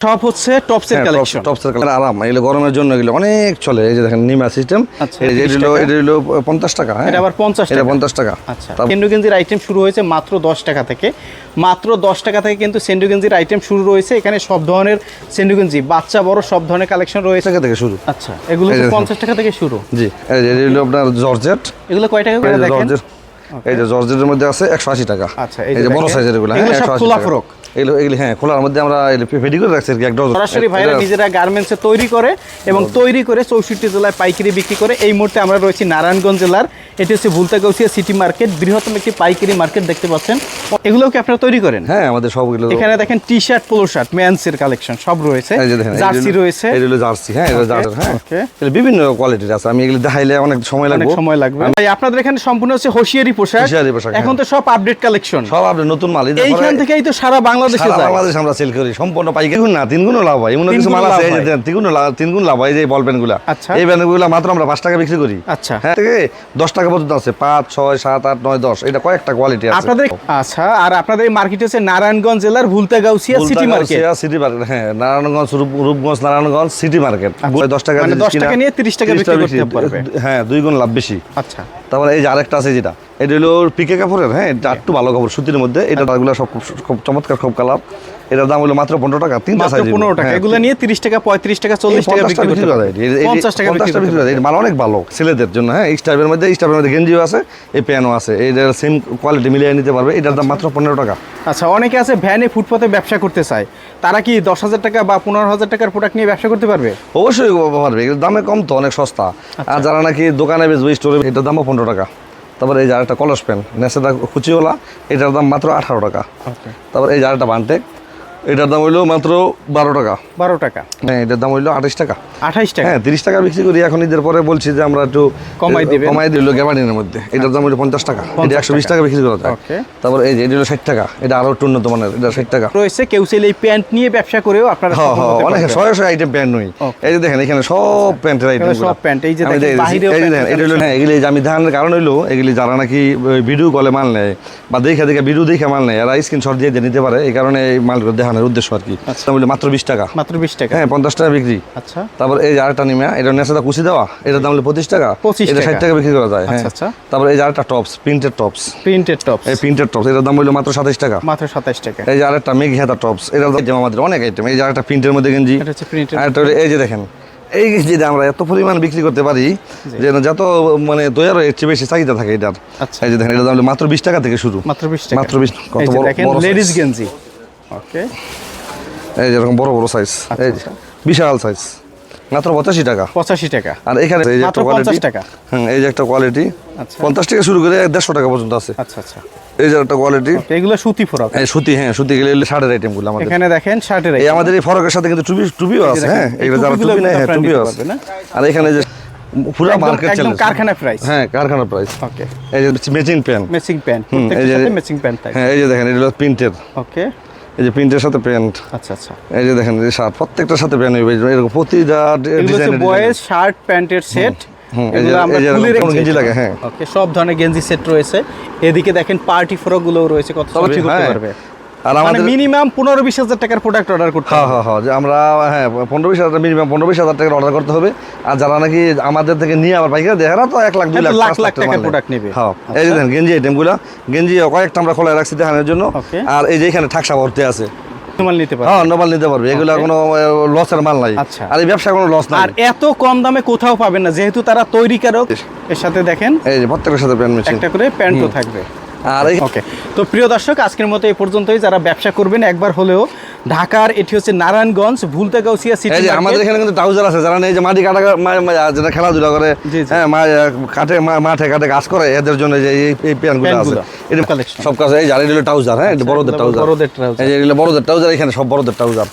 সব হচ্ছে টপসের collection টপসের colour আরাম এগুলো গরমের জন্য এগুলো অনেক চলে। এই যে দেখেন নিমা সিস্টেম আচ্ছা, 30 এটা হলো এটা হলো পঞ্চাশ টাকা হ্যাঁ। এটা আবার 50 এটা টাকা। পঞ্চাশ টাকা। আচ্ছা তারপর- আইটেম শুরু হয়েছে মাত্র দশ টাকা থেকে। মাত্র দশ টাকা থেকে কিন্তু সেন্ডুগেঞ্জির আইটেম শুরু রয়েছে। এখানে সব ধরনের সেন্ডু গেঞ্জি বাচ্চা বড় সব ধরনের কালেকশন রয়েছে। টাকা থেকে শুরু। আচ্ছা এগুলো এই যে দেখুন। পঞ্চাশ টাকা থেকে শুরু। জি এই যে এটা হলো আপনার জর্জেট এগুলো কয় টাকা করে দেখেন? এই যে জর্জেটের মধ্যে আছে একশো আশি টাকা। আচ্ছা, এই যে বড় সাইজের এগুলো হ্যাঁ সব 180 খোলা টাকা। ফ্রক। এগুলো এগুলি হ্যাঁ খোলার মধ্যে আমরা রেডি করে রাখছি আর কি এক ডজন। সরাসরি ভাইরা নিজেরা গার্মেন্টসে তৈরি করে এবং তৈরি করে চৌষট্টি জেলায় পাইকারি বিক্রি করে। এই মুহূর্তে আমরা রয়েছি নারায়ণগঞ্জ জেলার এটি হচ্ছে ভুলতাগাউসিয়া সিটি মার্কেট বৃহত্তম একটি পাইকারি মার্কেট দেখতে পাচ্ছেন। এগুলোও কি আপনারা তৈরি করেন? হ্যাঁ আমাদের সবগুলো এখানে দেখেন T shirt polo shirt collection সব রয়েছে। জার্সি রয়েছে। জার্সি হ্যাঁ জার্সি হ্যাঁ। বিভিন্ন কোয়ালিটির আছে আমি এগুলো দেখাইলে অনেক সময় লাগবে। সময় লাগবে। ভাই আপনাদের এখানে সম্পূর্ণ হচ্ছে হোশিয়ারি পোশাক এখন তো সব আপডেট কালেকশন সব আপনি নতুন মাল। এইখান থেকেই তো সারা বাংলাদেশে সারা বাংলাদেশ আমরা সেল করি। সম্পূর্ণ পাইকারি। না তিন গুণ লাভ হয়। এমন কিছু মাল আছে তিন গুণ তিন গুণ লাভ হয় যে বল পেনগুলা। আচ্ছা। এই পেনগুলা মাত্র আমরা পাঁচ টাকা বিক্রি করি। আচ্ছা। হ্যাঁ থেকে দশ টাকা পর্যন্ত আছে। পাঁচ ছয় সাত আট নয় দশ। এটা কয়েকটা কোয়ালিটি আছে। আপনাদের আচ্ছা আর আপনাদের মার্কেট হচ্ছে নারায়ণগঞ্জ জেলার Bhulta Gausia city market city market হ্যাঁ নারায়ণগঞ্জ রূপগঞ্জ নারায়ণগঞ্জ সিটি মার্কেট দশ টাকা মানে 10 টাকা নিয়ে 30 টাকা বিক্রি করতে পারবে। হ্যাঁ দুই গুণ লাভ বেশি। আচ্ছা। তারপরে এই যে আরেকটা আছে যেটা এটা হলো পিকে কাপড়ের হ্যাঁ? এটা একটু ভালো কাপড় সুতির মধ্যে। এটা দাগুলো সব খুব চমৎকার খুব কালার। এটার দাম হলো মাত্র পনেরো টাকা তিনটা মাত্র সাইজ পনেরো টাকা। এগুলো নিয়ে তিরিশ টাকা পঁয়ত্রিশ টাকা চল্লিশ টাকা বিক্রি করতে পারবে। পঞ্চাশ টাকা বিক্রি করতে পারবে। মাল অনেক ভালো ছেলেদের জন্য হ্যাঁ? স্টাইপের মধ্যে স্টাইপের মধ্যে গেঞ্জিও আছে এই প্যানও আছে। এইটার সেম কোয়ালিটি মিলিয়ে নিতে পারবে। এটার দাম মাত্র পনেরো টাকা। আচ্ছা অনেকে আছে ভ্যানে ফুটপাতে ব্যবসা করতে চায়। তারা কি দশ হাজার টাকা বা পনেরো হাজার টাকার প্রোডাক্ট নিয়ে ব্যবসা করতে পারবে? অবশ্যই পারবে দামে কম তো অনেক সস্তা। আচ্ছা। আর যারা নাকি দোকানে বেচবে স্টোরে এটার দামও পনেরো টাকা। তারপর এই যে আরেকটা কলস প্যান্ট নেসেদা কুচিওয়ালা এটার দাম মাত্র আঠারো টাকা। তারপর এই যে আরেকটা বান্টেক এটার দাম হইল মাত্র বারো টাকা। বারো টাকা। হ্যাঁ এটার দাম হইল আঠাশ টাকা। আঠাইশ টাকা? হ্যাঁ তিরিশ টাকা বিক্রি করি। এখন ঈদের পরে বলছি যে আমরা একটু কমাই দিবেন। কমাই দিল গ্যাবার্ডিনের মধ্যে। এটার দাম হইল পঞ্চাশ টাকা। এটা একশো বিশ টাকা। বিক্রি করা যায়। তারপর এই যে এটা হলো ষাট টাকা। এটা আরও একটু উন্নত মানের। এটা ষাট টাকা। রয়েছে কেউ চাইলে এই প্যান্ট নিয়ে ব্যবসা করেও আপনারা হ্যাঁ হ্যাঁ অনেক। শয়ে শয়ে আইটেম প্যান্ট নই। এই যে দেখেন এখানে সব প্যান্টের আইটেম সব প্যান্ট, এই যে দেখেন, এটা হলো হ্যাঁ এগুলি আমি ধারণের কারণ হইল এগুলি যারা নাকি ভিডিও কলে মাল নেয় বা দেখে দেখে ভিডিও দেখে মাল নেয় এরা স্ক্রিনশট দিয়ে দিয়ে নিতে পারে। এই কারণে এই মালগুলো দেখানোর উদ্দেশ্য আর কি। আচ্ছা। মাত্র বিশ টাকা। মাত্র বিশ টাকা। হ্যাঁ পঞ্চাশ টাকা বিক্রি। আচ্ছা। তারপর এই আরেকটা নিমা এটা নেশাটা কুচি দেওয়া এটার দাম হলো পঁচিশ টাকা। 25 এটা ষাট টাকা। বিক্রি করা যায় হ্যাঁ। আচ্ছা, আচ্ছা। তারপর এই আরেকটা tops printed tops. Printed tops. এই প্রিন্টেড টপস এটার দাম হলো মাত্র সাতাশ টাকা। মাত্র সাতাইশ টাকা। এই যে আরেকটা মেঘ হেতা টপস এটার দাম আমাদের অনেক আইটেম এই যে আরেকটা প্রিন্টের মধ্যে গেঞ্জি এটা হচ্ছে প্রিন্টেড আর এই যে দেখেন এই যে আমরা এত পরিমাণ বিক্রি করতে পারি যে যত মানে তৈরি হয় এর চেয়ে বেশি চাহিদা থাকে এটার। আচ্ছা। এই যে দেখেন এটার দাম হলো মাত্র বিশ টাকা থেকে শুরু। মাত্র বিশ টাকা। মাত্র 20 কত বড়- লেডিস গেঞ্জি। ওকে এই যেরকম বড় বড় সাইজ এই যে, বিশাল সাইজ মাত্র পঁচাশি টাকা। পঁচাশি টাকা। আর এখানে এই যে একটা কোয়ালিটি টাকা। হ্যাঁ এই যে একটা কোয়ালিটি আচ্ছা। পঞ্চাশ টাকা শুরু করে দেড়শো টাকা পর্যন্ত আছে। আচ্ছা আচ্ছা। এই যে একটা কোয়ালিটি এগুলো সুতি ফরক। এই সুতি হ্যাঁ সুতি গেলে শার্টের আইটেমগুলো আমাদের। এখানে দেখেন শার্টের এই আমাদের এই ফরকের সাথে কিন্তু টুপি টুপিও আছে হ্যাঁ এই যারা টুপি নেয় হ্যাঁ টুপিও আছে। আর এখানে যে পুরো মার্কেট চ্যালেঞ্জ কারখানা প্রাইস হ্যাঁ কারখানা প্রাইস ওকে এই যে ম্যাচিং প্যান্ট ম্যাচিং প্যান্ট প্রত্যেকটার সাথে ম্যাচিং প্যান্ট থাকে। হ্যাঁ এই যে দেখেন এটা হলো প্রিন্টের। ওকে এই যে প্রিন্টের সাথে প্যান্ট। আচ্ছা আচ্ছা। এই যে দেখেন এই শার্ট প্রত্যেকটার সাথে প্যান্ট হবে এরকম প্রতিটা ডিজাইন বয়েজ শার্ট প্যান্টের সেট। গেঞ্জি লাগে, হ্যাঁ। ওকে সব ধরনের গেঞ্জি সেট রয়েছে। এদিকে দেখেন পার্টি ফ্রকগুলো রয়েছে কত সব করতে হ্যাঁ, পারবে। আর মানে আমাদের মিনিমাম পনেরো বিশ হাজার টাকার প্রোডাক্ট অর্ডার করতে হ্যাঁ হ্যাঁ হ্যাঁ যে আমরা হ্যাঁ পনেরো বিশ হাজার মিনিমাম পনেরো বিশ হাজার টাকার অর্ডার করতে হবে। আর যারা নাকি আমাদের থেকে নিয়ে আবার পাইকারি দেয় তো এক লাখ দুই হ্যাঁ, লাখ লাখ টাকার product নেবে। হ্যাঁ এই যে দেখেন গেঞ্জি আইটেমগুলা গেঞ্জি কয়েকটা আমরা খোলা রাখছি দেখানোর জন্য। আর এই যে এখানে ঠাকসা ভর্তি আছে। মাল নিতে পারবে। হ্যাঁ নবাল নিতে পারবে। এগুলা কোনো লসের মাল নাই। আচ্ছা। আর এই ব্যবসা কোনো লস নাই। আর এত কম দামে কোথাও পাবেন না যেহেতু তারা তৈরিকারক। এর সাথে দেখেন। এই যে প্রত্যেকের সাথে প্যান্ট মেশিন একটা করে প্যান্টও থাকবে। আর ওকে তো প্রিয় দর্শক আজকের মতো এই পর্যন্তই যারা ব্যবসা করবেন একবার হলেও ঢাকার এটি হচ্ছে নারায়ণগঞ্জ ভুলতেগাউসিয়া সিটি আমাদের এখানে কিন্তু ট্রাউজার আছে যারা এই যে মাটি কাটা যেটা খেলাধুলা করে। হ্যাঁ মা- কাটে মা- মাঠে কাটে কাজ করে এদের জন্য যে এই প্যান্টগুলো আছে এটা collection। সব কাজ এই যারা এগুলো ট্রাউজার হ্যাঁ এটা বড়দের ট্রাউজার বড়দের trouser। এই এগুলো বড়দের ট্রাউজার এখানে সব বড়দের ট্রাউজার